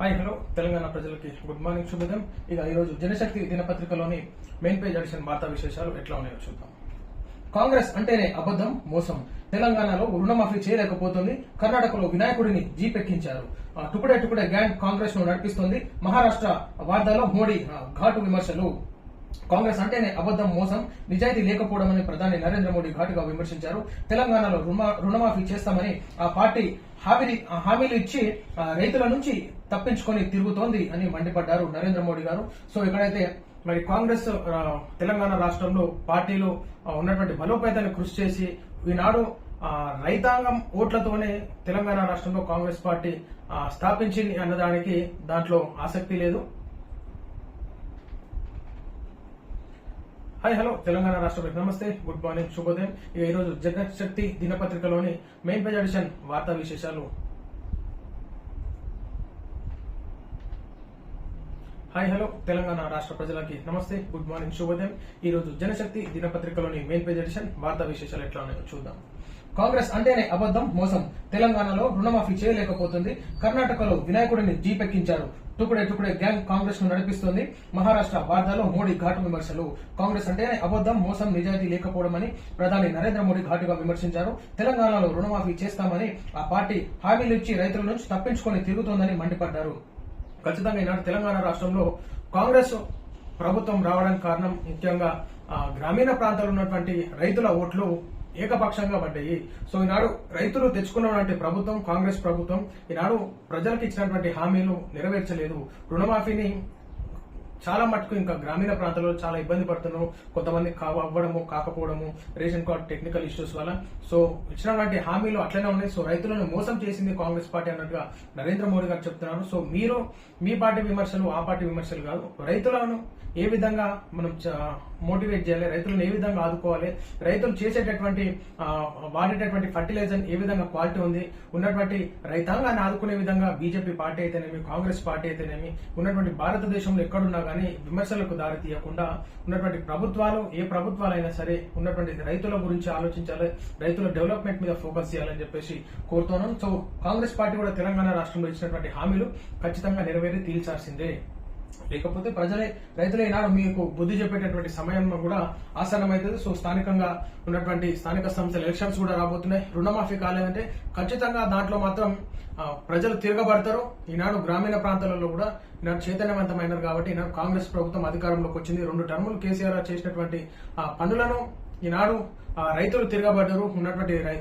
Hi hello. Telangana ప్రజలకి good morning శుభోదయం. ఇక ఈరోజు జనశక్తి దినపత్రికలోని మెయిన్ పేజ్ ఎడిషన్ వార్తా విశేషాలు ఎట్లా ఉన్నాయో చూద్దాం. కాంగ్రెస్ అంటేనే అబద్ధం మోసం. తెలంగాణలో రుణమాఫీ చేయలేకపోతుంది. కర్ణాటకలో వినాయకుడిని జీపెక్కించారు. ఆ, టుకుడే టుకుడే గ్యాంగ్ కాంగ్రెస్ను నడిపిస్తుంది. మహారాష్ట్ర వార్తలో మోడీ ఘాటు విమర్శలు. కాంగ్రెస్ అంటేనే అబద్ధం మోసం నిజాయితీ లేకపోవడమని ప్రధాని నరేంద్ర మోడీ ఘాటుగా విమర్శించారు. తెలంగాణలో రుణ- రుణమాఫీ చేస్తామని ఆ పార్టీ హామీ ఆ హామీలు ఇచ్చి రైతుల నుంచి తప్పించుకొని తిరుగుతోంది అని మండిపడ్డారు నరేంద్ర మోడీ గారు. సో ఇక్కడైతే మరి కాంగ్రెస్ తెలంగాణ రాష్ట్రంలో పార్టీలో ఉన్నటువంటి బలోపేతాన్ని కృషి చేసి ఈనాడు రైతాంగం ఓట్లతోనే తెలంగాణ రాష్ట్రంలో కాంగ్రెస్ పార్టీ స్థాపించింది అన్నదానికి దాంట్లో ఆసక్తి లేదు. హాయ్ హలో తెలంగాణ రాష్ట్ర నమస్తే. గుడ్ మార్నింగ్ శుభోదయం. ఇక ఈరోజు జగశక్తి శక్తి దినపత్రికలోని మెయిన్ పేజ్ ఎడిషన్ వార్తా విశేషాలు. హాయ్ హలో తెలంగాణ రాష్ట్ర ప్రజలకి నమస్తే. గుడ్ మార్నింగ్ శుభోదయం. ఈ రోజు జనశక్తి దినపత్రికలోని మెయిన్ పేజ్ ఎడిషన్ వార్తా విశేషాలు ఎట్లా ఉన్నాయో చూద్దాం. కాంగ్రెస్ అంటేనే అబద్ధం మోసం. తెలంగాణలో రుణమాఫీ చేయలేకపోతుంది. కర్ణాటకలో వినాయకుడిని జీపెక్కించారు. టుకుడే టుకుడే గ్యాంగ్ కాంగ్రెస్ను నడిపిస్తోంది. మహారాష్ట్ర వార్తలో మోడీ ఘాటు విమర్శలు. కాంగ్రెస్ అంటే అబద్ధం మోసం నిజాయితీ లేకపోవడమని ప్రధాని నరేంద్ర మోడీ ఘాటుగా విమర్శించారు. తెలంగాణలో రుణమాఫీ చేస్తామని ఆ పార్టీ హామీలు ఇచ్చి రైతుల నుంచి తప్పించుకొని తిరుగుతోందని మండిపడ్డారు. ఖచ్చితంగా ఈనాడు తెలంగాణ రాష్ట్రంలో కాంగ్రెస్ ప్రభుత్వం రావడానికి కారణం ముఖ్యంగా గ్రామీణ ప్రాంతాల్లో ఉన్నటువంటి రైతుల ఓట్లు ఏకపక్షంగా పడ్డాయి. సో ఈనాడు రైతులు తెచ్చుకున్నటువంటి ప్రభుత్వం కాంగ్రెస్ ప్రభుత్వం ఈనాడు ప్రజలకు ఇచ్చినటువంటి హామీలు నెరవేర్చలేదు. రుణమాఫీని చాలా మటుకు ఇంకా గ్రామీణ ప్రాంతాల్లో చాలా ఇబ్బంది పడుతున్నాము కొంతమంది అవ్వడము కాకపోవడము రేషన్ కార్డ్ టెక్నికల్ ఇష్యూస్ వల్ల. సో ఇచ్చినటువంటి హామీలు అట్లనే ఉన్నాయి. సో రైతులను మోసం చేసింది కాంగ్రెస్ పార్టీ అన్నట్టుగా నరేంద్ర మోడీ గారు చెప్తున్నారు. సో మీరు మీ పార్టీ విమర్శలు ఆ పార్టీ విమర్శలు కాదు. రైతులను ఏ విధంగా మనం మోటివేట్ చేయాలి? రైతులను ఏ విధంగా ఆదుకోవాలి? రైతులు చేసేటటువంటి వాడేటటువంటి ఫర్టిలైజర్ ఏ విధంగా క్వాలిటీ ఉంది? ఉన్నటువంటి రైతాంగాన్ని ఆదుకునే విధంగా బీజేపీ పార్టీ అయితేనేమి కాంగ్రెస్ పార్టీ అయితేనేమి ఉన్నటువంటి భారతదేశంలో ఎక్కడున్నా కానీ విమర్శలకు దారి తీయకుండా ఉన్నటువంటి ప్రభుత్వాలు ఏ ప్రభుత్వాలైనా సరే ఉన్నటువంటి రైతుల గురించి ఆలోచించాలి రైతుల డెవలప్మెంట్ మీద ఫోకస్ చేయాలని చెప్పేసి కోరుతున్నాం. సో కాంగ్రెస్ పార్టీ కూడా తెలంగాణ రాష్ట్రంలో ఇచ్చినటువంటి హామీలు ఖచ్చితంగా నెరవేరి తీల్చాల్సిందే లేకపోతే ప్రజలే రైతులే మీకు బుద్ధి చెప్పేటటువంటి సమయం కూడా ఆసన్నమైతుంది సో స్థానికంగా ఉన్నటువంటి స్థానిక సంస్థల ఎలక్షన్స్ కూడా రాబోతున్నాయి. రుణమాఫీ కాలేదంటే ఖచ్చితంగా దాంట్లో మాత్రం ప్రజలు తిరగబడతారు. ఈనాడు గ్రామీణ ప్రాంతాలలో కూడా ఈనాడు చైతన్యవంతమైనారు కాబట్టి ఈనాడు కాంగ్రెస్ ప్రభుత్వం అధికారంలోకి వచ్చింది. రెండు టర్ములు కేసీఆర్ చేసినటువంటి ఆ, పనులను ఈనాడు రైతులు తిరగబడ్డారు. ఉన్నటువంటి రై-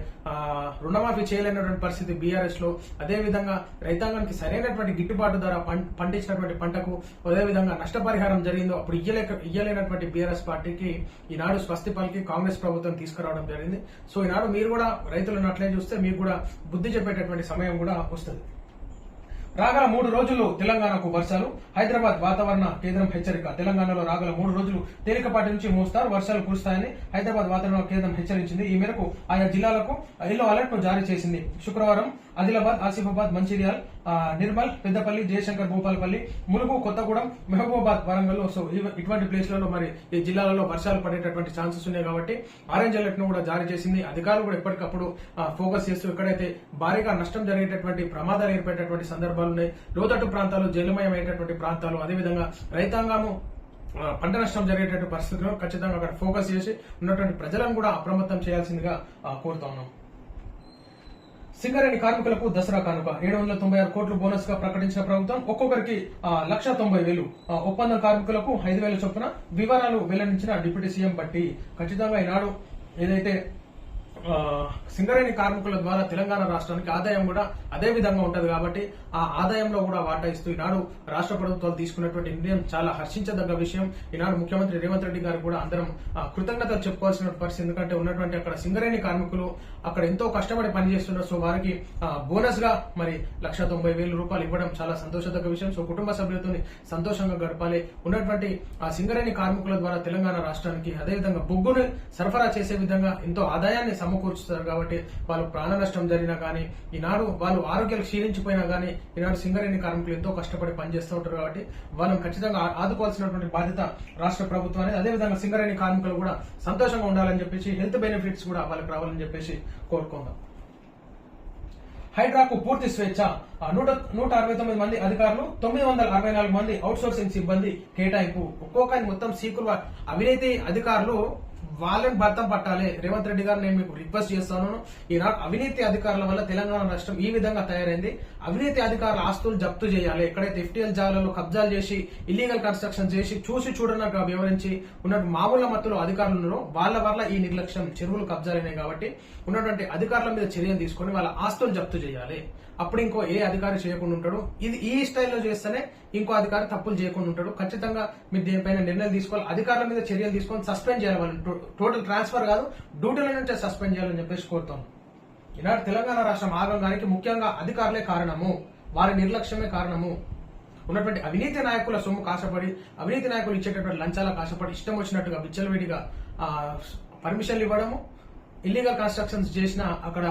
రుణమాఫీ చేయలేనటువంటి పరిస్థితి బీఆర్ఎస్లో అదేవిధంగా రైతాంగానికి సరైనటువంటి గిట్టుబాటు ధర పండించినటువంటి పంటకు అదే విధంగా నష్టపరిహారం జరిగిందో అప్పుడు ఇయ్యలేక ఇయ్యలేనటువంటి బీఆర్ఎస్ పార్టీకి ఈనాడు స్వస్తి పలికి కాంగ్రెస్ ప్రభుత్వం తీసుకురావడం జరిగింది. సో ఈనాడు మీరు కూడా రైతులు నట్లే చూస్తే మీకు కూడా బుద్ధి చెప్పేటటువంటి సమయం కూడా వస్తుంది. రాగల మూడు రోజులు తెలంగాణకు వర్షాలు. హైదరాబాద్ వాతావరణ కేంద్రం హెచ్చరిక. తెలంగాణలో రాగల మూడు రోజులు తేలికపాటి నుంచి మోస్తారు. వర్షాలు కురుస్తాయని హైదరాబాద్ వాతావరణ కేంద్రం హెచ్చరించింది. ఈ మేరకు ఆయా జిల్లాలకు ఎల్లో అలర్ట్ను జారీ చేసింది. శుక్రవారం ఆదిలాబాద్ ఆసిఫాబాద్ మంచిర్యాల్ నిర్మల్ పెద్దపల్లి జయశంకర్ భూపాలపల్లి ములుగు కొత్తగూడెం మహబూబాబాద్ వరంగల్ సో ఇటువంటి ప్లేస్లలో మరి ఈ జిల్లాలలో వర్షాలు పడేటటువంటి ఛాన్సెస్ ఉన్నాయి కాబట్టి ఆరెంజ్ అలర్ట్ను కూడా జారీ చేసింది. అధికారులు కూడా ఎప్పటికప్పుడు ఫోకస్ చేస్తూ ఎక్కడైతే భారీగా నష్టం జరిగేటటువంటి ప్రమాదాలు ఏర్పడేటటువంటి సందర్భాలు ఉన్నాయి. లోతట్టు ప్రాంతాలు జలమయమైనటువంటి ప్రాంతాలు అదేవిధంగా రైతాంగము పంట నష్టం జరిగేటటువంటి పరిస్థితుల్లో ఖచ్చితంగా అక్కడ ఫోకస్ చేసి ఉన్నటువంటి ప్రజలను కూడా అప్రమత్తం చేయాల్సిందిగా కోరుతా ఉన్నాం. సింగరేణి కార్మికులకు దసరా కానుక. ఏడు వందల తొంభై ఆరు కోట్లు బోనస్గా ప్రకటించిన ప్రభుత్వం ఒక్కొక్కరికి లక్ష తొంభై వేలు. ఒప్పంద కార్మికులకు ఐదు వేల చొప్పున వివరాలు వెల్లడించిన డిప్యూటీ సీఎం బట్టి. ఖచ్చితంగా ఈనాడు ఏదైతే సింగరేణి కార్మికుల ద్వారా తెలంగాణ రాష్ట్రానికి ఆదాయం కూడా అదే విధంగా ఉంటది కాబట్టి ఆ ఆదాయంలో కూడా వాటా ఇస్తూ ఈనాడు రాష్ట్ర ప్రభుత్వాలు తీసుకున్నటువంటి నిర్ణయం చాలా హర్షించదగ్గ విషయం. ఈనాడు ముఖ్యమంత్రి రేవంత్ రెడ్డి గారు కూడా అందరం కృతజ్ఞతలు చెప్పుకోవాల్సిన పరిస్థితి. ఎందుకంటే ఉన్నటువంటి అక్కడ సింగరేణి కార్మికులు అక్కడ ఎంతో కష్టపడి పనిచేస్తున్నారు. సో వారికి బోనస్గా మరి లక్ష తొంభై వేల రూపాయలు ఇవ్వడం చాలా సంతోషదగ్గ విషయం. సో కుటుంబ సభ్యులతో సంతోషంగా గడపాలి. ఉన్నటువంటి ఆ సింగరేణి కార్మికుల ద్వారా తెలంగాణ రాష్ట్రానికి అదేవిధంగా బొగ్గును సరఫరా చేసే విధంగా ఎంతో ఆదాయాన్ని సమకూర్చుతారు కాబట్టి వాళ్ళు ప్రాణ నష్టం జరిగినా కానీ ఈనాడు వాళ్ళు ఆరోగ్యాలు క్షీణించిపోయినా కానీ ఈనాడు సింగరేణి కార్మికులు ఎంతో కష్టపడి పనిచేస్తూ ఉంటారు కాబట్టి వాళ్ళని ఖచ్చితంగా ఆదుకోవాల్సినటువంటి బాధ్యత రాష్ట్ర ప్రభుత్వాన్ని అదేవిధంగా సింగరేణి కార్మికులు కూడా సంతోషంగా ఉండాలని చెప్పేసి హెల్త్ బెనిఫిట్స్ కూడా వాళ్ళకి రావాలని చెప్పేసి కోరుకుందాం. హైడ్రాకు పూర్తి స్వేచ్ఛ. ఆ, నూట నూట అరవై తొమ్మిది మంది అధికారులు తొమ్మిది వందల అరవై నాలుగు మంది అవుట్ సోర్సింగ్ సిబ్బంది కేటాయింపు. ఒక్కొక్క మొత్తం సీకులు అవినీతి అధికారులు వాళ్ళని భర్తం పట్టాలి. రేవంత్ రెడ్డి గారు నేను మీకు రిక్వెస్ట్ చేస్తాను. ఈనాడు అవినీతి అధికారుల వల్ల తెలంగాణ రాష్ట్రం ఈ విధంగా తయారైంది. అవినీతి అధికారుల ఆస్తులు జప్తు చేయాలి. ఎక్కడైతే ఎఫ్టీఎల్ జాలలో కబ్జాలు చేసి ఇల్లీగల్ కన్స్ట్రక్షన్ చేసి చూసి చూడనట్టుగా వివరించి ఉన్నట్టు మామూలు మత్తులో అధికారులు వాళ్ళ వల్ల ఈ నిర్లక్ష్యం చెరువులు కబ్జాలైనాయి కాబట్టి ఉన్నటువంటి అధికారుల మీద చర్యలు తీసుకొని వాళ్ళ ఆస్తులు జప్తు చేయాలి. అప్పుడు ఇంకో ఏ అధికారి చేయకుండా ఉంటాడు ఇది ఈ స్టైల్లో చేస్తేనే ఇంకో అధికారి తప్పులు చేయకుండా ఉంటాడు. ఖచ్చితంగా మీరు దీనిపైన నిర్ణయం తీసుకోవాలి. అధికారుల మీద చర్యలు తీసుకొని సస్పెండ్ చేయాలి టోటల్ ట్రాన్స్ఫర్ కాదు డ్యూటీల నుంచే సస్పెండ్ చేయాలని చెప్పేసి కోరుతాం. ఈనాడు తెలంగాణ రాష్ట్రం ఆగంగానికి ముఖ్యంగా అధికారులే కారణము. వారి నిర్లక్ష్యమే కారణము. ఉన్నటువంటి అవినీతి నాయకుల సొమ్ము కాశపడి అవినీతి నాయకులు ఇచ్చేటటువంటి లంచాల కాశపడి ఇష్టం వచ్చినట్టుగా విచ్చలవిడిగా పర్మిషన్లు ఇవ్వడము ఇల్లీగల్ కన్స్ట్రక్షన్స్ చేసినా అక్కడ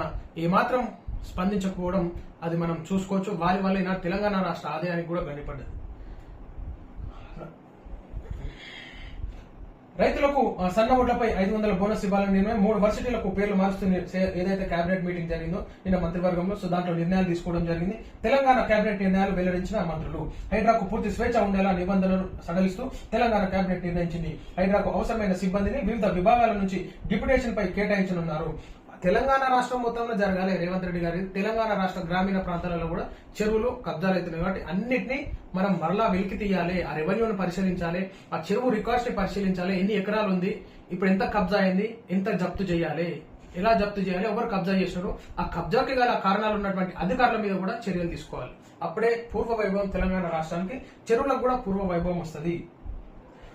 ఏమాత్రం స్పందించకపోవడం అది మనం చూసుకోవచ్చు. వారి వల్ల తెలంగాణ రాష్ట్ర ఆదాయానికి కూడా గణిపడ్డది రైతులకు ఆ, సన్న ఓట్లపై ఐదు వందల బోనస్ ఇవ్వాలని నిర్ణయం మూడు వర్సిటీలకు పేర్లు మారుస్తూ ఏదైతే కేబినెట్ మీటింగ్ జరిగిందో నిన్న మంత్రివర్గంలో సో దాంట్లో నిర్ణయాలు తీసుకోవడం జరిగింది. తెలంగాణ కేబినెట్ నిర్ణయాలు వెల్లడించిన మంత్రులు హైడ్రాకు పూర్తి స్వేచ్ఛ ఉండేలా నిబంధనలు సడలిస్తూ తెలంగాణ కేబినెట్ నిర్ణయించింది. హైడ్రాకు అవసరమైన సిబ్బందిని వివిధ విభాగాల నుంచి డిప్యుటేషన్ పై కేటాయించనున్నారు. తెలంగాణ రాష్ట్రం మొత్తంలో జరగాలి. రేవంత్ రెడ్డి గారి తెలంగాణ రాష్ట్ర గ్రామీణ ప్రాంతాలలో కూడా చెరువులు కబ్జాలు అవుతున్నాయి కాబట్టి అన్నిటినీ మనం మరలా వెలికి తీయాలి. ఆ రెవెన్యూను పరిశీలించాలి. ఆ చెరువు రికార్డ్స్ని పరిశీలించాలి. ఎన్ని ఎకరాలు ఉంది? ఇప్పుడు ఎంత కబ్జా అయింది? ఎంత జప్తు చేయాలి? ఎలా జప్తు చేయాలి? ఎవరు కబ్జా చేసినారు? ఆ కబ్జాకి గల కారణాలు ఉన్నటువంటి అధికారుల మీద కూడా చర్యలు తీసుకోవాలి. అప్పుడే పూర్వ వైభవం తెలంగాణ రాష్ట్రానికి చెరువులకు కూడా పూర్వ వైభవం వస్తుంది.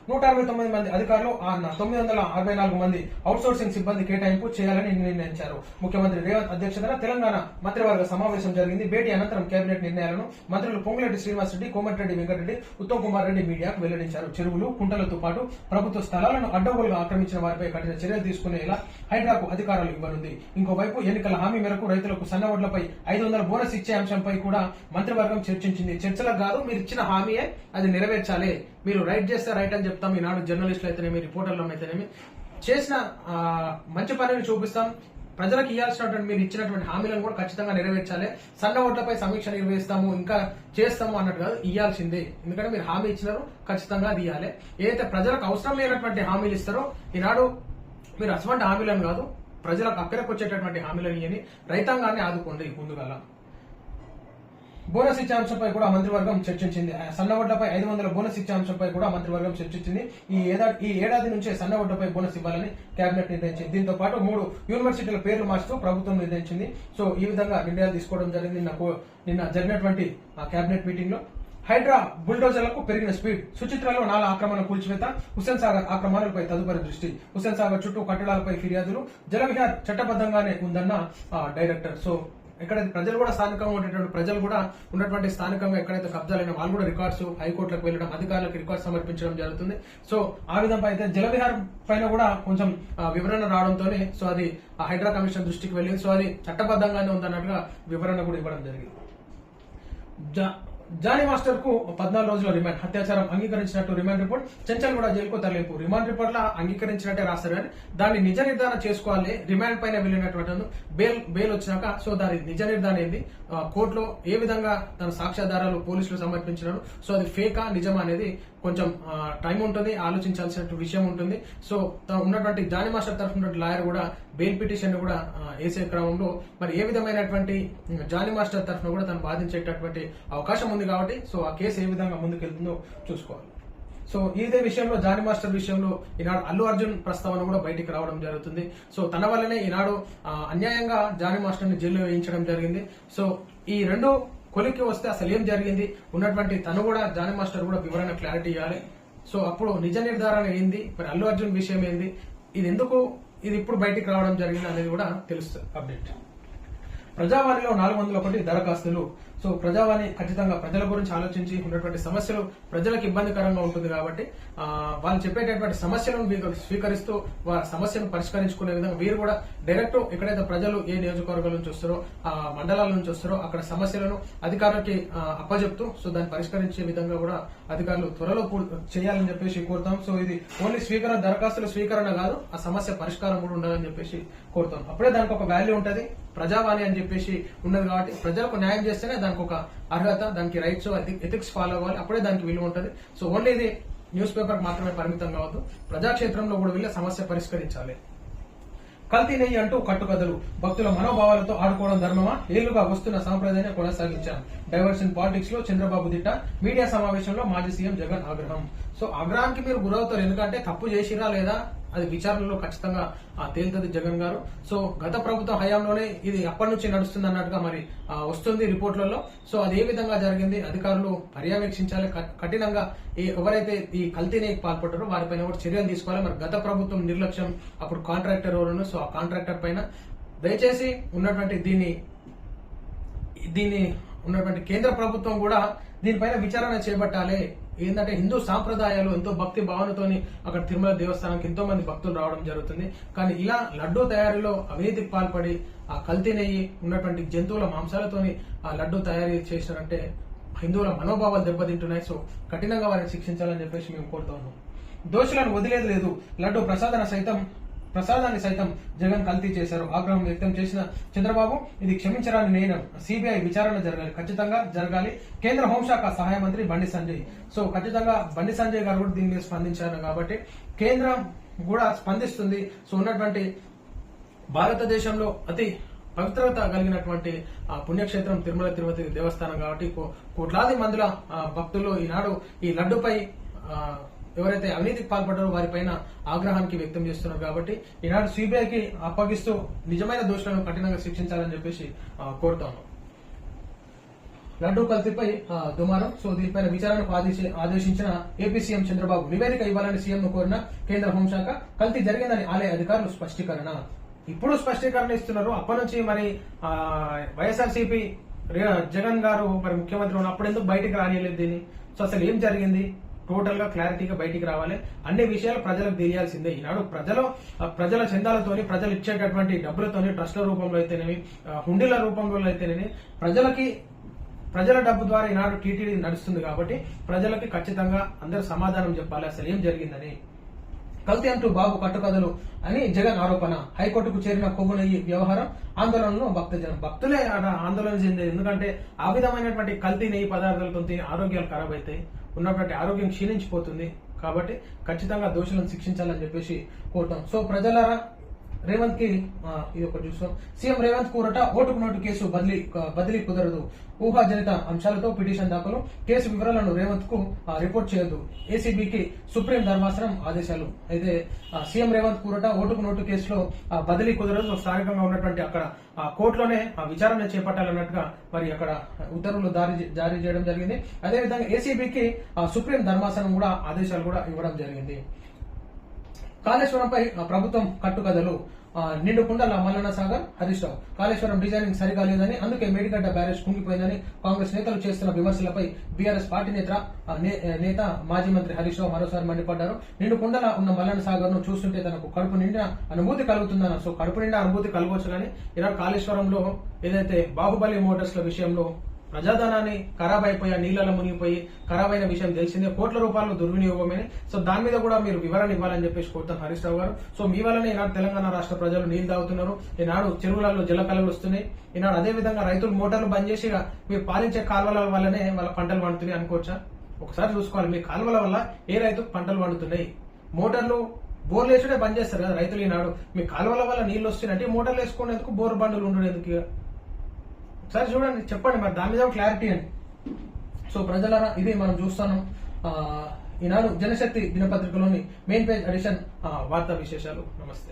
నూట అరవై తొమ్మిది మంది అధికారులు ఆ తొమ్మిది వందల అరవై నాలుగు మంది అవుట్ సోర్సింగ్ సిబ్బంది కేటాయింపు చేయాలని నిర్ణయించారు. ముఖ్యమంత్రి రేవంత్ అధ్యక్షతన తెలంగాణ మంత్రివర్గ సమావేశం జరిగింది. భేటీ అనంతరం కేబినెట్ నిర్ణయాలను మంత్రులు పొంగులెడ్డి శ్రీనివాస్ రెడ్డి కోమటిరెడ్డి వెంకటరెడ్డి ఉత్తమ్ కుమార్ రెడ్డి మీడియాకు వెల్లడించారు. చెరువులు కుంటలతో పాటు ప్రభుత్వ స్థలాలను అడ్డగోలుగా ఆక్రమించిన వారిపై కఠిన చర్యలు తీసుకునేలా హైడ్రాకు అధికారాలు ఇవ్వనుంది. ఇంకోవైపు ఎన్నికల హామీ మేరకు రైతులకు సన్న వడ్లపై ఐదు వందల బోనస్ ఇచ్చే అంశంపై కూడా మంత్రివర్గం చర్చించింది. చర్చలకు కాదు మీరు ఇచ్చిన హామీయే అది నెరవేర్చాలి. మీరు రైట్ చేస్తే రైట్ అని చెప్తాం. ఈనాడు జర్నలిస్టులు అయితేనేమి రిపోర్టర్లు అయితేనేమి. చేసిన మంచి పనిని చూపిస్తాం. ప్రజలకు ఇవ్వాల్సినటువంటి మీరు ఇచ్చినటువంటి హామీలను కూడా ఖచ్చితంగా నెరవేర్చాలి. సన్న ఓట్లపై సమీక్ష నిర్వహిస్తాము ఇంకా చేస్తాము అన్నట్టు కాదు ఇవ్వాల్సిందే ఎందుకంటే మీరు హామీ ఇచ్చినారు ఖచ్చితంగా అది ఇవ్వాలి ఏదైతే ప్రజలకు అవసరం లేనటువంటి హామీలు ఇస్తారో ఈనాడు మీరు అటువంటి హామీలను కాదు ప్రజలకు అక్కడికి వచ్చేటటువంటి హామీలను ఇవ్వని రైతాంగాన్ని ఆదుకోండి ముందుగల. బోనస్ ఇచ్చే అంశంపై కూడా మంత్రివర్గం చర్చించింది. ఆ ఐదు వందల బోనస్ ఇచ్చే అంశంపై కూడా మంత్రివర్గం చర్చించింది. ఈ ఏడాది ఈ ఏడాది నుంచే సన్నవడ్డపై బోనస్ ఇవ్వాలని కేబినెట్ నిర్ణయించింది. దీంతో పాటు మూడు యూనివర్సిటీల పేర్లు మార్చుతూ ప్రభుత్వం నిర్ణయించింది. సో ఈ విధంగా నిర్ణయాలు తీసుకోవడం జరిగింది. నిన్న నిన్న జరిగినటువంటి ఆ కేబినెట్ మీటింగ్లో హైడ్రా బుల్డోజర్లకు పెరిగిన స్పీడ్ సుచిత్రలో నాలుగు ఆక్రమణ కూల్చివేత హుస్సేన్ సాగర్ ఆక్రమణలపై తదుపరి దృష్టి హుస్సేన్ సాగర్ చుట్టూ కట్టడాలపై ఫిర్యాదులు జలవిహార్ చట్టబద్ధంగానే ఉందన్న డైరెక్టర్. సో ఎక్కడైతే ప్రజలు కూడా స్థానికంగా ఉండేటువంటి ప్రజలు కూడా ఉన్నటువంటి స్థానికంగా ఎక్కడైతే కబ్జాలైన వాళ్ళు కూడా రికార్డ్స్ హైకోర్టులకు వెళ్ళడం అధికారులకు రికార్డ్స్ సమర్పించడం జరుగుతుంది. సో ఆ విధంగా అయితే జలవిహార్ పైన కూడా కొంచెం వివరణ రావడంతోనే సో అది హైడ్రా కమిషన్ దృష్టికి వెళ్ళింది. సో అది చట్టబద్ధంగానే ఉందన్నట్టుగా వివరణ కూడా ఇవ్వడం జరిగింది. జానీ మాస్టర్కు పద్నాలుగు రోజుల రిమాండ్. అత్యాచారం అంగీకరించినట్టు రిమాండ్ రిపోర్ట్. చెంచల్ కూడా జైలుకు తరలింపు. రిమాండ్ రిపోర్ట్ లా అంగీకరించినట్టే రాస్తారు కానీ దాన్ని నిజ నిర్ధారణ చేసుకోవాలి. రిమాండ్ పైన వెళ్ళినటువంటి బెయిల్ బెయిల్ వచ్చినాక సో దాని నిజ నిర్ధారణ ఏంది? కోర్టులో ఏ విధంగా తన సాక్ష్యాధారాలు పోలీసులు సమర్పించినారు? సో అది ఫేకా నిజమా అనేది కొంచెం టైం ఉంటుంది ఆలోచించాల్సిన విషయం ఉంటుంది. సో ఉన్నటువంటి జానీ మాస్టర్ తరఫున లాయర్ కూడా బెయిల్ పిటిషన్ కూడా వేసే క్రమంలో మరి ఏ విధమైనటువంటి జానీ మాస్టర్ తరఫున కూడా తను బాధించేటటువంటి అవకాశం ఉంది కాబట్టి సో ఆ కేసు ఏ విధంగా ముందుకెళ్తుందో చూసుకోవాలి. సో ఇదే విషయంలో జానీ మాస్టర్ విషయంలో ఈనాడు అల్లు అర్జున్ ప్రస్తావన కూడా బయటికి రావడం జరుగుతుంది. సో తన వల్లనే ఈనాడు అన్యాయంగా జానీ మాస్టర్ని జైల్లో వేయించడం జరిగింది. సో ఈ రెండు కొలిక్కి వస్తే అసలు ఏం జరిగింది? ఉన్నటువంటి తను కూడా జానీ మాస్టర్ కూడా వివరణ క్లారిటీ ఇవ్వాలి. సో అప్పుడు నిజ నిర్ధారణ ఏంది? మరి అల్లు అర్జున్ విషయం ఏంది? ఇది ఎందుకు ఇది ఇప్పుడు బయటికి రావడం జరిగింది అనేది కూడా తెలుస్తుంది. అప్డేట్. ప్రజావాణిలో నాలుగు వందల ఒకటి దరఖాస్తులు. సో ప్రజావాణి ఖచ్చితంగా ప్రజల గురించి ఆలోచించి ఉన్నటువంటి సమస్యలు ప్రజలకు ఇబ్బందికరంగా ఉంటుంది కాబట్టి వాళ్ళు చెప్పేటటువంటి సమస్యలను స్వీకరిస్తూ వారి సమస్యను పరిష్కరించుకునే విధంగా వీరు కూడా డైరెక్ట్ ఎక్కడైతే ప్రజలు ఏ నియోజకవర్గాల నుంచి వస్తారో ఆ మండలాల నుంచి వస్తారో అక్కడ సమస్యలను అధికారులకి అప్పజెప్తూ సో దాన్ని పరిష్కరించే విధంగా కూడా అధికారులు త్వరలో చేయాలని చెప్పేసి కోరుతాం. సో ఇది ఓన్లీ స్వీకరణ దరఖాస్తుల స్వీకరణ కాదు ఆ సమస్య పరిష్కారం కూడా ఉండాలని చెప్పేసి కోరుతాం. అప్పుడే దానికి ఒక వాల్యూ ఉంటుంది ప్రజావాణి అని చెప్పేసి ఉన్నది కాబట్టి ప్రజలకు న్యాయం చేస్తేనే దానికి ఒక అర్హత దానికి రైట్స్ ఎథిక్స్ ఫాలో అవ్వాలి. అప్పుడే దానికి విలువ ఉంటుంది. సో ఓన్లీ ఇది న్యూస్ పేపర్ మాత్రమే పరిమితం కావద్దు. ప్రజాక్షేత్రంలో కూడా వెళ్ళి సమస్య పరిష్కరించాలి. కల్తీ నెయ్యి అంటూ కట్టుకథలు. భక్తుల మనోభావాలతో ఆడుకోవడం ధర్మమా? ఏళ్ళుగా వస్తున్న సాంప్రదాయాన్ని కొనసాగించాం. డైవర్షన్ పాలిటిక్స్లో చంద్రబాబు దిట్ట. మీడియా సమావేశంలో మాజీ సీఎం జగన్ ఆగ్రహం. సో ఆగ్రహానికి మీరు గురవుతారు. ఎందుకంటే తప్పు చేసిరా లేదా? అది విచారణలో ఖచ్చితంగా తేలుతుంది జగన్ గారు. సో గత ప్రభుత్వం హయాంలోనే ఇది అప్పటి నుంచి నడుస్తుంది అన్నట్టుగా మరి వస్తుంది రిపోర్ట్లలో. సో అది ఏ విధంగా జరిగింది అధికారులు పర్యవేక్షించాలి. కఠినంగా ఈ- ఎవరైతే ఈ కల్తీని పాల్పడ్డారో వారిపైన కూడా చర్యలు తీసుకోవాలి. మరి గత ప్రభుత్వం నిర్లక్ష్యం అప్పుడు కాంట్రాక్టర్ ఎవరు సో ఆ కాంట్రాక్టర్ పైన దయచేసి ఉన్నటువంటి దీన్ని దీన్ని ఉన్నటువంటి కేంద్ర ప్రభుత్వం కూడా దీనిపైన విచారణ చేపట్టాలి. ఏంటంటే హిందూ సాంప్రదాయాలు ఎంతో భక్తి భావనతోని అక్కడ తిరుమల దేవస్థానానికి ఎంతో మంది భక్తులు రావడం జరుగుతుంది. కానీ ఇలా లడ్డూ తయారీలో అవినీతికి పాల్పడి ఆ కల్తీ నెయ్యి ఉన్నటువంటి జంతువుల మాంసాలతోని ఆ లడ్డూ తయారీ చేసినారంటే హిందువుల మనోభావాలు దెబ్బతింటున్నాయి. సో కఠినంగా వారిని శిక్షించాలని చెప్పేసి మేము కోరుతా ఉన్నాం. దోషులను వదిలేదు లేదు. లడ్డు ప్రసాదన సైతం ప్రసాదాన్ని సైతం జగన్ కల్తీ చేశారు. ఆగ్రహం వ్యక్తం చేసిన చంద్రబాబు ఇది క్షమించరాని నేను సిబిఐ విచారణ జరగాలి. ఖచ్చితంగా జరగాలి. కేంద్ర హోంశాఖ సహాయ మంత్రి బండి సంజయ్. సో ఖచ్చితంగా బండి సంజయ్ గారు కూడా దీని మీద స్పందించారు కాబట్టి కేంద్రం కూడా స్పందిస్తుంది. సో ఉన్నటువంటి భారతదేశంలో అతి పవిత్రత కలిగినటువంటి పుణ్యక్షేత్రం తిరుమల తిరుపతి దేవస్థానం కాబట్టి కో- కోట్లాది మందుల భక్తులు ఈనాడు ఈ లడ్డుపై ఆ, ఎవరైతే అవినీతికి పాల్పడ్డారో వారిపైన ఆగ్రహానికి వ్యక్తం చేస్తున్నారు కాబట్టి ఈనాడు సిబిఐకి అప్పగిస్తూ నిజమైన దోషులను కఠినంగా శిక్షించాలని చెప్పేసి కోరుతాను లడ్డూ కల్తీపై దుమారం. సో దీనిపైన విచారణకు ఆదేశించిన ఏపీ సీఎం చంద్రబాబు నివేదిక ఇవ్వాలని సీఎం కోరిన కేంద్ర హోంశాఖ కల్తీ జరిగిందని ఆలయ అధికారులు స్పష్టీకరణ. ఇప్పుడు స్పష్టీకరణ ఇస్తున్నారు. అప్పటి నుంచి మరి ఆ, వైఎస్ఆర్సీపీ జగన్ గారు మరి ముఖ్యమంత్రి ఉన్నప్పుడు ఎందుకు బయటికి రానియలేదు దీన్ని? సో అసలు ఏం జరిగింది? టోటల్గా క్లారిటీగా బయటికి రావాలి. అన్ని విషయాలు ప్రజలకు తెలియాల్సిందే. ఈనాడు ప్రజలు ప్రజల చందాలతోని ప్రజలు ఇచ్చేటటువంటి డబ్బులతోని ట్రస్ట్ల రూపంలో అయితేనేమి హుండీల రూపంలో అయితేనేమి ప్రజలకి ప్రజల డబ్బు ద్వారా ఈనాడు టీటీడీ నడుస్తుంది కాబట్టి ప్రజలకి ఖచ్చితంగా అందరూ సమాధానం చెప్పాలి. అసలు ఏం జరిగిందని. కల్తీ అంటూ బాబు కట్టుకథలు అని జగన్ ఆరోపణ. హైకోర్టుకు చేరిన కొవ్వునయ్యి వ్యవహారం ఆందోళనలో భక్తజనం భక్తులే ఆడ ఆందోళన చెందేది ఎందుకంటే ఆ విధమైనటువంటి కల్తీ నెయ్యి పదార్థాలతో ఆరోగ్యాలు ఖరాబ్ అవుతాయి ఉన్నటువంటి ఆరోగ్యం క్షీణించిపోతుంది కాబట్టి ఖచ్చితంగా దోషులను శిక్షించాలని చెప్పేసి కోరుతాం. సో ప్రజలారా రేవంత్కి ఇది ఒకటి చూస్తాం సీఎం రేవంత్ కూరట ఓటుకు నోటు కేసు బదిలీ బదిలీ కుదరదు. ఊహాజనిత అంశాలతో పిటిషన్ దాఖలు. కేసు వివరాలను రేవంత్కు రిపోర్ట్ చేయొద్దు. ఏసీబీకి సుప్రీం ధర్మాసనం ఆదేశాలు. అయితే సీఎం రేవంత్ కూరట ఓటుకు నోటు కేసులో ఆ, బదిలీ కుదరదు. స్థానికంగా ఉన్నటువంటి అక్కడ ఆ కోర్టులోనే ఆ విచారణ చేపట్టాలన్నట్టుగా మరి అక్కడ ఉత్తర్వులు జారీ జారీ చేయడం జరిగింది. అదేవిధంగా ఏసీబీకి సుప్రీం ధర్మాసనం కూడా ఆదేశాలు కూడా ఇవ్వడం జరిగింది. కాళేశ్వరంపై ప్రభుత్వం కట్టుకథలు. ఆ, నిండు కుండల మల్లన్న సాగర్ హరీష్ రావు. కాళేశ్వరం డిజైనింగ్ సరిగా లేదని అందుకే మేడిగడ్డ బ్యారేజ్ కుంగిపోయిందని కాంగ్రెస్ నేతలు చేస్తున్న విమర్శలపై బీఆర్ఎస్ పార్టీ నేత నే- నేత మాజీ మంత్రి హరీష్ రావు మరోసారి మండిపడ్డారు. నిండుకుండల ఉన్న మల్లన్న సాగర్ను చూస్తుంటే తనకు కడుపు నిండా అనుభూతి కలుగుతుందన్న సో కడుపు నిండా అనుభూతి కలగవచ్చు కానీ ఇలా కాళేశ్వరంలో ఏదైతే బాహుబలి మోటార్స్ల విషయంలో ప్రజాధనాన్ని ఖరాబ్ అయిపోయి ఆ నీళ్ళలో మునిగిపోయి ఖరాబ్ అయిన విషయం తెలిసిందే. కోట్ల రూపాయలు దుర్వినియోగమే. సో దాని మీద కూడా మీరు వివరణ ఇవ్వాలని చెప్పేసి కోరుతాను హరీష్ రావు గారు. సో మీ వల్లనే ఈనాడు తెలంగాణ రాష్ట్ర ప్రజలు నీళ్ళు తాగుతున్నారు. ఈనాడు చెరువులలో జలకళలు వస్తున్నాయి. ఈనాడు అదే విధంగా రైతులు మోటార్లు బంద్ చేసి ఇక మీరు పాలించే కాలువల వల్లనే వాళ్ళ పంటలు పండుతున్నాయి అనుకోవచ్చా? ఒకసారి చూసుకోవాలి. మీ కాలువల వల్ల ఏ రైతు పంటలు పండుతున్నాయి? మోటార్లు బోర్లు వేసుడే బంద్ చేస్తారు కదా రైతులు ఈనాడు. మీ కాలువల వల్ల నీళ్ళు వస్తున్నాయి అంటే మోటార్లు వేసుకునేందుకు బోర్ బండ్లు ఉండేందుకు ఇక? సరే చూడండి చెప్పండి మరి దాని మీద క్లారిటీ అండి సో ప్రజలరా ఇది మనం చూస్తాను. ఈనాడు జనశక్తి దినపత్రికలోని మెయిన్ పేజ్ ఎడిషన్ వార్తా విశేషాలు. నమస్తే.